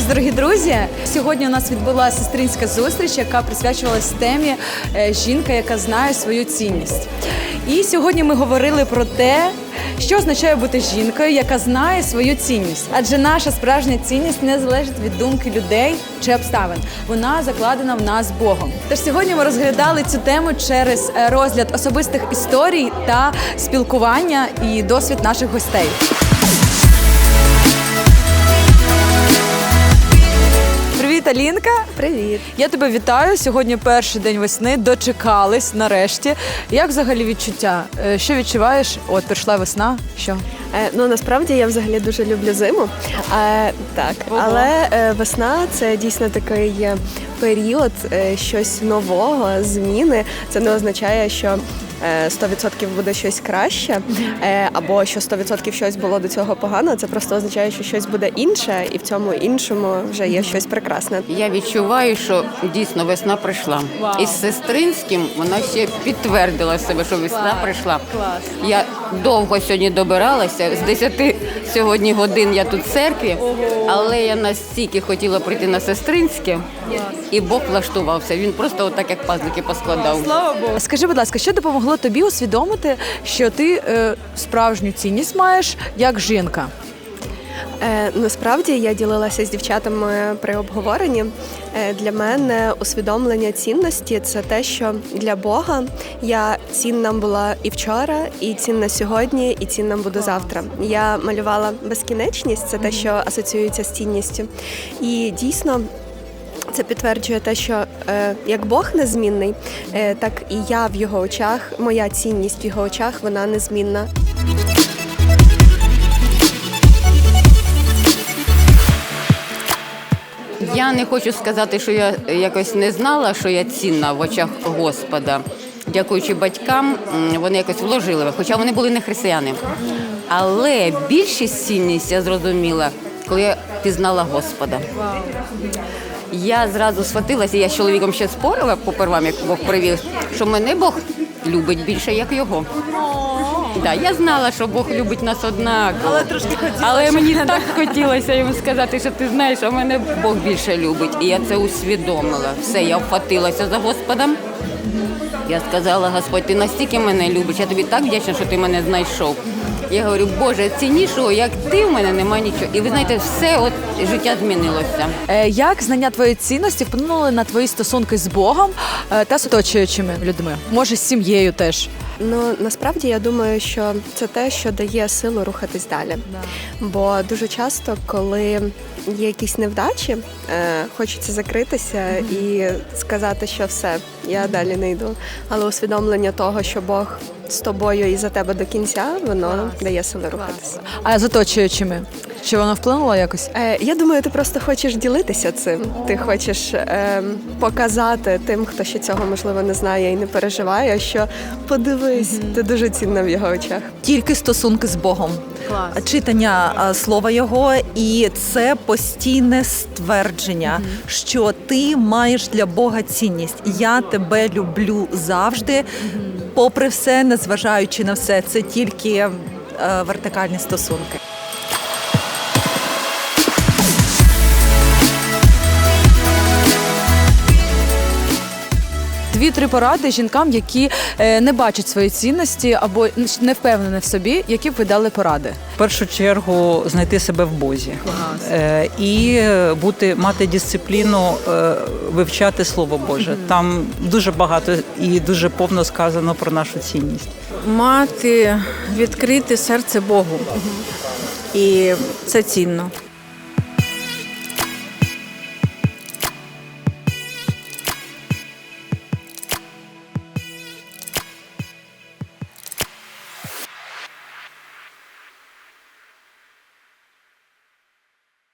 друзі, сьогодні у нас відбулася сестринська зустріч, яка присвячувалась темі е, жінка, яка знає свою цінність. І сьогодні ми говорили про те, що означає бути жінкою, яка знає свою цінність. Адже наша справжня цінність не залежить від думки людей чи обставин. Вона закладена в нас Богом. Тож сьогодні ми розглядали цю тему через е, розгляд особистих історій та спілкування і досвід наших гостей. Привіт, Алінка. Привіт. Я тебе вітаю. Сьогодні перший день весни. Дочекались нарешті. Як взагалі відчуття? Е, Що відчуваєш? От прийшла весна. Що? Е, ну насправді я взагалі дуже люблю зиму. Е, так, Ого. але е, весна це дійсно такий період е, щось нового, зміни. Це не означає, що. Е, 100% буде щось краще, е, або що 100% щось було до цього погано. Це просто означає, що щось буде інше, і в цьому іншому вже є щось прекрасне. Я відчуваю, що дійсно весна прийшла. Вау. І з сестринським вона ще підтвердила себе, що весна прийшла. Клас. Я довго сьогодні добиралася. З 10 сьогодні годин я тут в церкві, але я настільки хотіла прийти на сестринське, і Бог влаштувався. Він просто отак як пазлики поскладав. Слава Богу. Скажи, будь ласка, що допомогло тобі усвідомити, що ти е, справжню цінність маєш як жінка? Е, насправді я ділилася з дівчатами при обговоренні. Е, для мене усвідомлення цінності це те, що для Бога я цінна була і вчора, і цінна сьогодні, і цінна буду завтра. Я малювала безкінечність, це те, що асоціюється з цінністю. І дійсно. Це підтверджує те, що е, як Бог незмінний, е, так і я в його очах, моя цінність в його очах, вона незмінна. Я не хочу сказати, що я якось не знала, що я цінна в очах Господа. Дякуючи батькам, вони якось вложили, хоча вони були не християни. Але більшість цінність я зрозуміла, коли я пізнала Господа. Я зразу схватилася, я з чоловіком ще спорила попервам, як Бог привів, що мене Бог любить більше, як його. Да, я знала, що Бог любить нас однаково. Але трошки хотіла, Але мені так хотілося йому сказати, що ти знаєш, а мене Бог більше любить. І я це усвідомила. Все, я вхватилася за Господом. Я сказала, Господь, ти настільки мене любиш, я тобі так вдячна, що ти мене знайшов. Я говорю, Боже, ціннішого, як ти в мене немає нічого. І ви знаєте, все от життя змінилося. Е, як знання твоєї цінності вплинули на твої стосунки з Богом е, та з оточуючими людьми? Може, з сім'єю теж? Ну насправді я думаю, що це те, що дає силу рухатись далі. Бо дуже часто, коли є якісь невдачі, е, хочеться закритися і сказати, що все, я далі не йду. Але усвідомлення того, що Бог з тобою і за тебе до кінця, воно дає сили рухатися. А з оточуючими? Чи воно вплинуло якось? Е, я думаю, ти просто хочеш ділитися цим. Ти хочеш е, показати тим, хто ще цього можливо не знає і не переживає, що подивись, ти дуже цінна в його очах. тільки стосунки з Богом. Клас. Читання слова Його, і це постійне ствердження, що ти маєш для Бога цінність. Я тебе люблю завжди, попри все, незважаючи на все. Це тільки е, вертикальні стосунки. Дві-три поради жінкам, які е, не бачать свої цінності або не впевнені в собі, які б ви дали поради. В першу чергу знайти себе в Бозі Е, і бути мати дисципліну, е, вивчати Слово Боже. Там дуже багато і дуже повно сказано про нашу цінність. мати відкрите серце Богу. І це цінно.